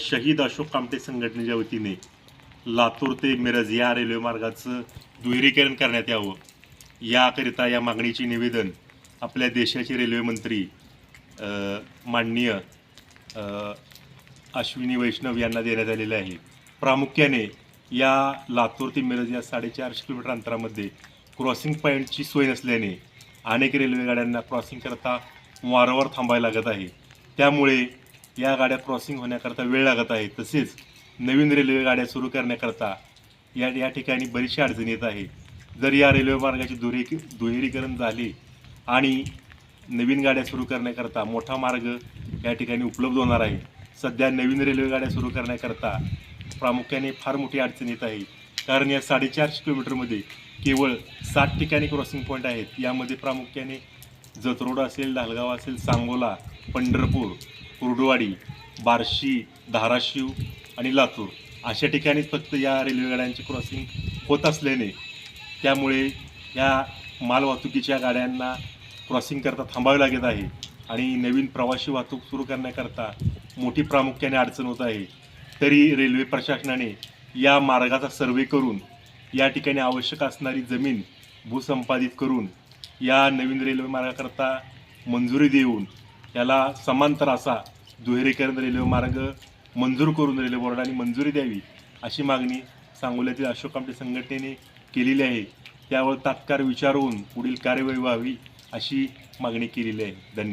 शहीद अशोक कामटे संघटनेच्या वतीने लातूर ते मिरज या रेल्वे मार्गाचं दुहेरीकरण करण्यात यावं. याकरिता या मागणीचे निवेदन आपल्या देशाचे रेल्वे मंत्री माननीय अश्विनी वैष्णव यांना देण्यात आलेले आहे. प्रामुख्याने या लातूर ते मिरज या साडेचारशे किलोमीटर अंतरामध्ये क्रॉसिंग पॉईंटची सोय नसल्याने अनेक रेल्वेगाड्यांना क्रॉसिंग करता वारंवार थांबायला लागत आहे. त्यामुळे या गाड्या क्रॉसिंग होण्याकरता वेळ लागत आहे. तसेच नवीन रेल्वे गाड्या सुरू करण्याकरता या या ठिकाणी बरीचशी अडचणी येत आहे जर या रेल्वे मार्गाची दुरी दुहेरीकरण झाले आणि नवीन गाड्या सुरू करण्याकरता मोठा मार्ग या ठिकाणी उपलब्ध होणार आहे. सध्या नवीन रेल्वे गाड्या सुरू करण्याकरता प्रामुख्याने फार मोठी अडचण येत आहे. कारण या साडेचारशे किलोमीटरमध्ये केवळ सात ठिकाणी क्रॉसिंग पॉईंट आहेत. यामध्ये प्रामुख्याने जतरोड असेल दालगाव असेल सांगोला पंढरपूर कुर्डुवाडी बार्शी धाराशिव आणि लातूर अशा ठिकाणीच फक्त या रेल्वेगाड्यांची क्रॉसिंग होत असल्याने त्यामुळे या मालवाहतुकीच्या गाड्यांना क्रॉसिंग करता थांबावे लागत आहे आणि नवीन प्रवासी वाहतूक सुरू करण्याकरता मोठी प्रामुख्याने अडचण होत आहे. तरी रेल्वे प्रशासनाने या मार्गाचा सर्वे करून या ठिकाणी आवश्यक असणारी जमीन भूसंपादित करून या नवीन रेल्वे मार्गाकरता मंजुरी देऊन याला समांतर असा दुहेरीकरण रेल्वे मार्ग मंजूर करून रेल्वे बोर्डाने मंजुरी द्यावी अशी मागणी सांगोल्यातील अशोक आमटे संघटनेने केलेली आहे. त्यावर तात्काळ विचारून पुढील कार्यवाही व्हावी अशी मागणी केलेली आहे. धन्यवाद.